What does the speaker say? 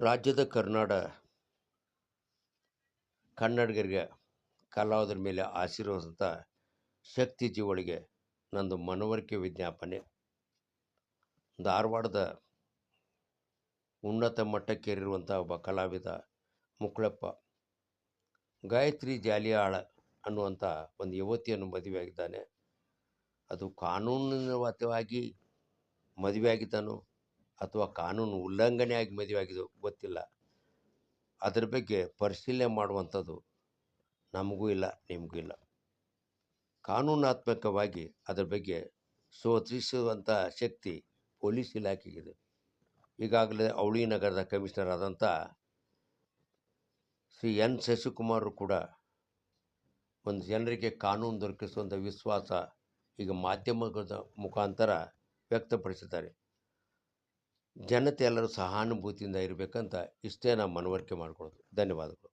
ರಾಜ್ಯದ ಕರ್ನಾಡ ಕನ್ನಡಿಗರಿಗೆ ಕಲಾವಿದರ ಮೇಲೆ ಆಶೀರ್ವದಿಸಿದ ಶಕ್ತಿ ಜೀವಳಿಗೆ ನಂದು ಮನವರಿಕೆ ವಿಜ್ಞಾಪನೆ. ಧಾರವಾಡದ ಉನ್ನತ ಮಟ್ಟಕ್ಕೇರಿರುವಂಥ ಒಬ್ಬ ಕಲಾವಿದ ಮುಕ್ಳಪ್ಪ ಗಾಯತ್ರಿ ಜಾಲಿಯಾಳ ಅನ್ನುವಂಥ ಒಂದು ಯುವತಿಯನ್ನು ಮದುವೆಯಾಗಿದ್ದಾನೆ. ಅದು ಕಾನೂನಿನವತವಾಗಿ ಮದುವೆಯಾಗಿದ್ದಾನೋ. ಅಥವಾ ಕಾನೂನು ಉಲ್ಲಂಘನೆಯಾಗಿ ಮದುವೆಯಾಗಿದೋ ಗೊತ್ತಿಲ್ಲ. ಅದರ ಬಗ್ಗೆ ಪರಿಶೀಲನೆ ಮಾಡುವಂಥದ್ದು ನಮಗೂ ಇಲ್ಲ, ನಿಮಗೂ ಇಲ್ಲ. ಕಾನೂನಾತ್ಮಕವಾಗಿ ಅದ್ರ ಬಗ್ಗೆ ಶೋಧಿಸುವಂಥ ಶಕ್ತಿ ಪೊಲೀಸ್ ಇಲಾಖೆಗಿದೆ. ಈಗಾಗಲೇ ಅವಳಿ ನಗರದ ಕಮಿಷನರ್ ಆದಂಥ ಶ್ರೀ ಎನ್ ಶಶಿಕುಮಾರ್ ಕೂಡ ಒಂದು ಜನರಿಗೆ ಕಾನೂನು ದೊರಕಿಸುವಂಥ ವಿಶ್ವಾಸ ಈಗ ಮಾಧ್ಯಮದ ಮುಖಾಂತರ ವ್ಯಕ್ತಪಡಿಸಿದ್ದಾರೆ. ಜನತೆ ಎಲ್ಲರೂ ಸಹಾನುಭೂತಿಯಿಂದ ಇರಬೇಕಂತ ಇಷ್ಟೇ ನಾನು ಮನವರಿಕೆ ಮಾಡಿಕೊಡೋದು ಧನ್ಯವಾದಗಳು.